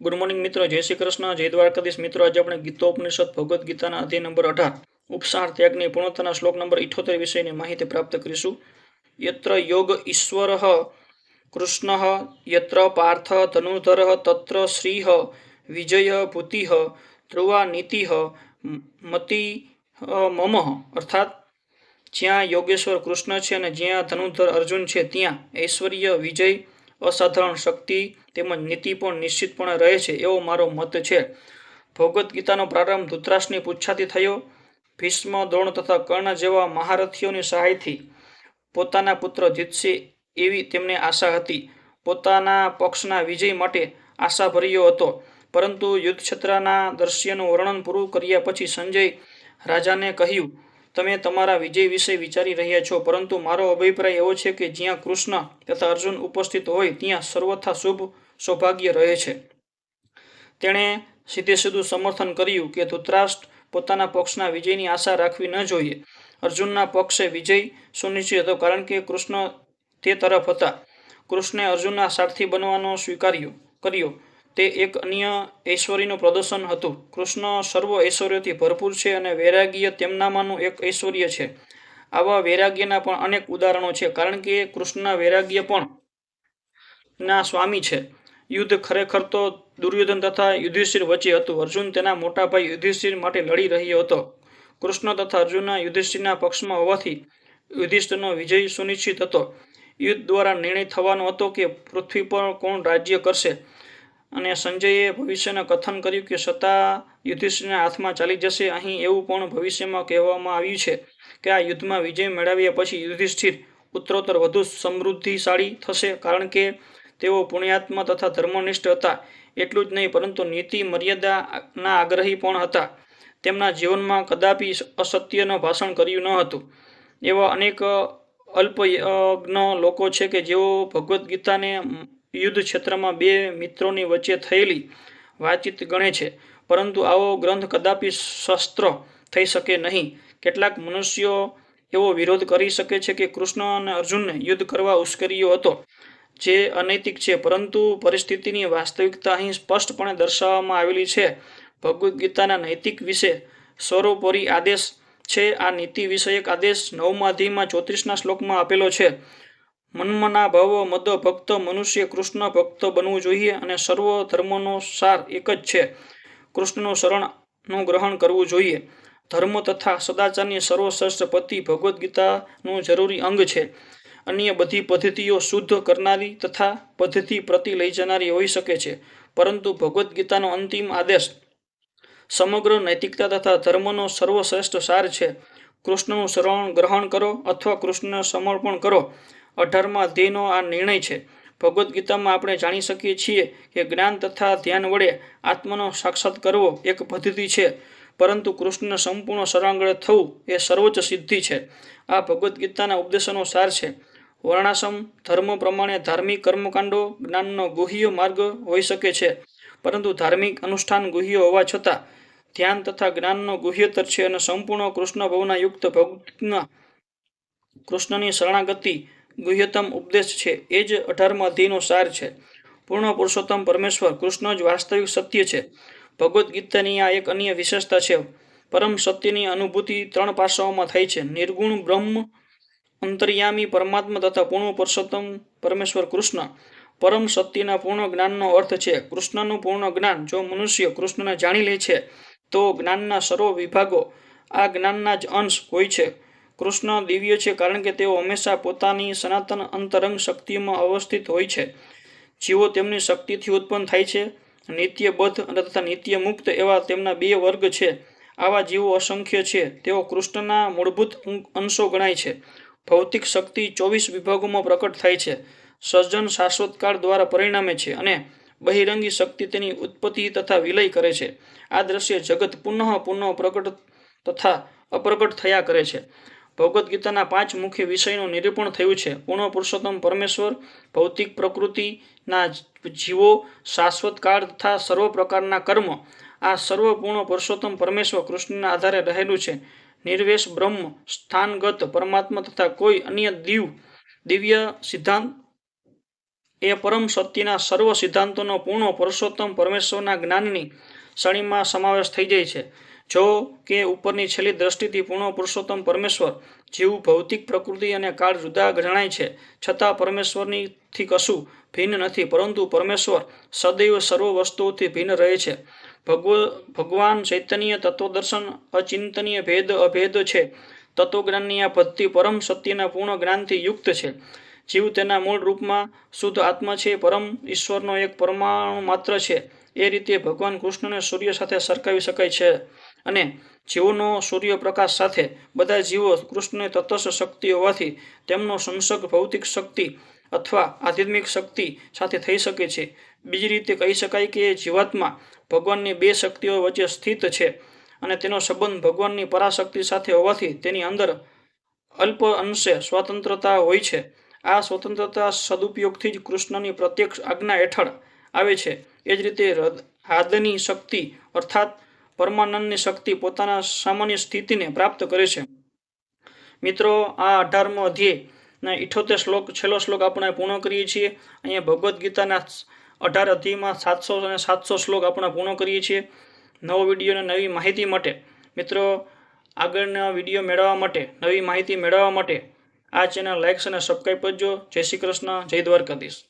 Good morning મિત્રો, જય શ્રી કૃષ્ણ, જય દ્વારકાધીશ. મિત્રો, આજે આપણે ગીતોપનિષદ ભગવદ્ ગીતાના અધ્યાય નંબર અઢાર, ઉપસાર ત્યાગની પૂર્ણતાના શ્લોક નંબર ઇઠોતેર વિષયની માહિતી પ્રાપ્ત કરીશું. યત્ર યોગ ઈશ્વર કૃષ્ણ, યત્ર પાર્થ ધનુધર તત્ર શ્રીહ વિજય ભૂતિ, ધ્રુવા નીતિ, મતિ મમ. અર્થાત, જ્યાં યોગેશ્વર કૃષ્ણ છે અને જ્યાં ધનુધર અર્જુન છે, ત્યાં ઐશ્વર્ય વિજય અસાધારણ શક્તિ તેમજ નીતિ પણ નિશ્ચિતપણે રહે છે એવો મારો મત છે. ભગવદ્ ગીતાનો પ્રારંભ ધૃતરાષ્ટ્રની પૂછાથી થયો. ભીષ્મ, દ્રોણ તથા કર્ણ જેવા મહારથીઓની સહાયથી પોતાના પુત્ર જીતશે એવી તેમને આશા હતી. પોતાના પક્ષના વિજય માટે આશાભર્યો હતો. પરંતુ યુદ્ધક્ષેત્રના દ્રશ્યનું વર્ણન પૂરું કર્યા પછી સંજય રાજાને કહ્યું તમે તમારા વિજય વિશે વિચારી રહ્યા છો, પરંતુ મારો અભિપ્રાય એવો છે કે જ્યાં કૃષ્ણ તથા અર્જુન ઉપસ્થિત હોય, ત્યાં સર્વથા શુભ સૌભાગ્ય રહે છે. તેણે સીધે સીધું સમર્થન કર્યું કે ધૃતરાષ્ટ્ર પોતાના પક્ષના વિજયની આશા રાખવી ન જોઈએ. અર્જુનના પક્ષે વિજય સુનિશ્ચિત હતો, કારણ કે કૃષ્ણ તે તરફ હતા. કૃષ્ણે અર્જુનના સારથી બનવાનો સ્વીકાર્યો, કર્યો. તે એક અન્ય ઐશ્વર્યનું પ્રદર્શન હતું. કૃષ્ણ સર્વ ઐશ્વર્યથી ભરપૂર છે અને વૈરાગ્ય તેમનામાંનું એક ઐશ્વર્ય છે. આવા વૈરાગ્યના પણ અનેક ઉદાહરણો છે, કારણ કે કૃષ્ણના વૈરાગ્ય પણ ના સ્વામી છે. યુદ્ધ ખરેખર તો દુર્યોધન તથા યુધિષ્ઠિર વચ્ચે હતું. અર્જુન તેના મોટા ભાઈ યુધિષ્ઠિર માટે લડી રહ્યો હતો. કૃષ્ણ તથા અર્જુનના યુધિષ્ઠિરના પક્ષમાં હોવાથી યુધિષ્ઠિરનો વિજય સુનિશ્ચિત હતો. યુદ્ધ દ્વારા નિર્ણય થવાનો હતો કે પૃથ્વી પર કોણ રાજ્ય કરશે. અને સંજયે ભવિષ્યના કથન કર્યું કે, સત્તા યુધિષ્ઠિરના હાથમાં ચાલી જશે. અહીં એવું પણ ભવિષ્યમાં કહેવામાં આવ્યું છે કે, આ યુદ્ધમાં વિજય મેળવ્યા પછી યુધિષ્ઠિર ઉત્તરોત્તર વધુ સમૃદ્ધિશાળી થશે, કારણ કે તેઓ પુણ્યાત્મા તથા ધર્મનિષ્ઠ હતા. એટલું જ નહીં, પરંતુ નીતિ મર્યાદાના આગ્રહી પણ હતા. તેમના જીવનમાં કદાપી અસત્યનું ભાષણ કર્યું ન હતું. એવા અનેક અલ્પયજ્ઞ લોકો છે કે, જેઓ ભગવદ્ ગીતાને યુદ્ધ ક્ષેત્રમાં બે મિત્રોની વચ્ચે થયેલી વાતચીત ગણે છે. પરંતુ આવો ગ્રંથ કદાપી શસ્ત્ર થઈ શકે નહીં. કેટલાક મનુષ્યો એવો વિરોધ કરી શકે છે કે કૃષ્ણ અને અર્જુનને યુદ્ધ કરવા ઉશ્કેર્યો હતો, જે અનૈતિક છે. પરંતુ પરિસ્થિતિની વાસ્તવિકતા અહીં સ્પષ્ટપણે દર્શાવવામાં આવેલી છે. ભગવદ્ ગીતાના નૈતિક વિશે સર્વોપરી આદેશ છે. આ નીતિ વિષયક આદેશ નવમાધિમાં ચોત્રીસના શ્લોકમાં આપેલો છે. મન્મના ભાવો, મદ ભક્ત, મનુષ્ય કૃષ્ણ ભક્ત બનવું જોઈએ અને સર્વ ધર્મનો સાર એક જ છે. કૃષ્ણનું શરણનું ગ્રહણ કરવું જોઈએ. ધર્મ તથા સદાચારની સર્વશ્રેષ્ઠ પતિ ભગવદ્ ગીતાનું જરૂરી અંગ છે. અન્ય બધી પદ્ધતિઓ શુદ્ધ કરનારી તથા પદ્ધતિ પ્રતિ લઈ જનારી હોઈ શકે છે. પરંતુ ભગવદ્ ગીતાનો અંતિમ આદેશ સમગ્ર નૈતિકતા તથા ધર્મનો સર્વશ્રેષ્ઠ સાર છે. કૃષ્ણનું શરણ ગ્રહણ કરો અથવા કૃષ્ણને સમર્પણ કરો. અઢારમા ધ્યેયનો આ નિર્ણય છે. ભગવદ્ ગીતામાં આપણે જાણી શકીએ છીએ કે જ્ઞાન તથા ધ્યાન વડે આત્માનો સાક્ષાત કરવો એક પદ્ધતિ છે, પરંતુ કૃષ્ણને સંપૂર્ણ સરાંગળ થવું એ સર્વોચ્ચ સિદ્ધિ છે. આ ભગવદ્ ગીતાના ઉપદેશોનો સાર છે. વર્ણાશ્રમ, ધર્મ પ્રમાણે ધાર્મિક કર્મકાંડો જ્ઞાનનો ગુહ્ય માર્ગ હોઈ શકે છે, પરંતુ ધાર્મિક અનુષ્ઠાન ગુહ્ય હોવા છતાં ધ્યાન તથા જ્ઞાનનો ગુહ્યતર છે અને સંપૂર્ણ કૃષ્ણ ભવના યુક્ત ભક્તના કૃષ્ણની શરણાગતિ ગુહ્યતમ ઉપદેશ છે. એ જ અઢારમા અધ્યયનો સાર છે. પૂર્ણ પુરુષોત્તમ પરમેશ્વર કૃષ્ણ જ વાસ્તવિક સત્ય છે. ભગવદ્ ગીતાની આ એક અન્ય વિશેષતા છે. પરમ સત્યની અનુભૂતિ ત્રણ પાસાઓમાં થાય છે. નિર્ગુણ, બ્રહ્મ, અંતર્યામી, પરમાત્મા તથા પૂર્ણ પુરુષોત્તમ પરમેશ્વર કૃષ્ણ. પરમ સત્યના પૂર્ણ જ્ઞાનનો અર્થ છે, કૃષ્ણનું પૂર્ણ જ્ઞાન જો મનુષ્ય કૃષ્ણને જાણી લે છે, તો જ્ઞાનના સર્વ વિભાગો આ જ્ઞાનના જ અંશ હોય છે. કૃષ્ણ દિવ્ય છે કારણ કે તેઓ હંમેશા પોતાની સનાતન અંતરંગ શક્તિમાં અવસ્થિત હોય છે. જીવો તેમની શક્તિથી ઉત્પન્ન થાય છે. નિત્યબદ્ધ તથા નિત્ય મુક્ત એવા તેમના બે વર્ગ છે. આવા જીવો અસંખ્ય છે. તેઓ કૃષ્ણના મૂળભૂત અંશો ગણાય છે. ભૌતિક શક્તિ ચોવીસ વિભાગોમાં પ્રકટ થાય છે. સર્જન શાશ્વતકાળ દ્વારા પરિણામે છે અને બહિરંગી શક્તિ તેની ઉત્પત્તિ તથા વિલય કરે છે. આ દ્રશ્ય જગત પુનઃ પુનઃ પ્રગટ તથા અપ્રગટ થયા કરે છે. ભગવદ્ પાંચ મુખ્ય વિષયનું નિરૂપણ થયું છે. પૂર્ણ પુરુષોત્તમ પરમેશ્વર, ભૌતિક પ્રકૃતિના જીવો, શાશ્વત કાળ તથા સર્વ પ્રકારના કર્મ. આ સર્વપૂર્ણ પુરુષોત્તમ પરમેશ્વર કૃષ્ણના આધારે રહેલું છે. નિર્વેશ, બ્રહ્મ, સ્થાનગત પરમાત્મા તથા કોઈ અન્ય દિવ, દિવ્ય સિદ્ધાંત. એ પરમ સત્યના સર્વ સિદ્ધાંતોનો પૂર્ણ પુરુષોત્તમ પરમેશ્વરના જ્ઞાનની શ્રેણીમાં સમાવેશ થઈ જાય છે. જો કે ઉપરની છેલ્લી દ્રષ્ટિથી પૂર્ણ પુરુષોત્તમ પરમેશ્વર જેવું ભૌતિક પ્રકૃતિ અને કાળ જુદા જણાય છે, છતાં પરમેશ્વરની થી કશું ભિન્ન નથી, પરંતુ પરમેશ્વર સદૈવ સર્વ વસ્તુઓથી ભિન્ન રહે છે. ભગવ, ભગવાન ચૈતન્ય તત્વદર્શન અચિંતનીય ભેદ અભેદ છે. તત્વજ્ઞાનની આ પદ્ધતિ પરમ સત્યના પૂર્ણ જ્ઞાનથી યુક્ત છે. જીવ તેના મૂળ રૂપમાં શુદ્ધ આત્મા છે, પરમ ઈશ્વરનો એક પરમાણુ માત્ર છે. એ રીતે ભગવાન કૃષ્ણને સૂર્ય સાથે સરખાવી શકાય છે. અને જીવોનો સૂર્યપ્રકાશ સાથે બધા જીવો કૃષ્ણની તટસ્થ શક્તિ હોવાથી તેમનો સંસર્ગ ભૌતિક શક્તિ અથવા આધ્યાત્મિક શક્તિ સાથે થઈ શકે છે. બીજી રીતે કહી શકાય કે જીવાત્મા ભગવાનની બે શક્તિઓ વચ્ચે સ્થિત છે અને તેનો સંબંધ ભગવાનની પરાશક્તિ સાથે હોવાથી તેની અંદર અલ્પ અંશે સ્વતંત્રતા હોય છે. આ સ્વતંત્રતા સદુપયોગથી જ કૃષ્ણની પ્રત્યક્ષ આજ્ઞા હેઠળ આવે છે. એ જ રીતે હૃદ- હાદની શક્તિ અર્થાત પરમાનંદની શક્તિ પોતાના સામાન્ય સ્થિતિને પ્રાપ્ત કરે છે. મિત્રો, આ અઢારમો અધ્યયના ઇઠોતેર શ્લોક, છેલ્લો શ્લોક આપણે પૂર્ણ કરીએ છીએ. અહીંયા ભગવદ્ ગીતાના અઢાર અધ્યાયમાં સાતસો અને સાતસો શ્લોક આપણે પૂર્ણ કરીએ છીએ. નવો વીડિયો અને નવી માહિતી માટે, મિત્રો, આગળના વીડિયો મેળવવા માટે, નવી માહિતી મેળવવા માટે આ ચેનલ લાઇક્સ અને સબસ્ક્રાઈબ કરજો. જય શ્રી કૃષ્ણ, જય દ્વારકાધીશ.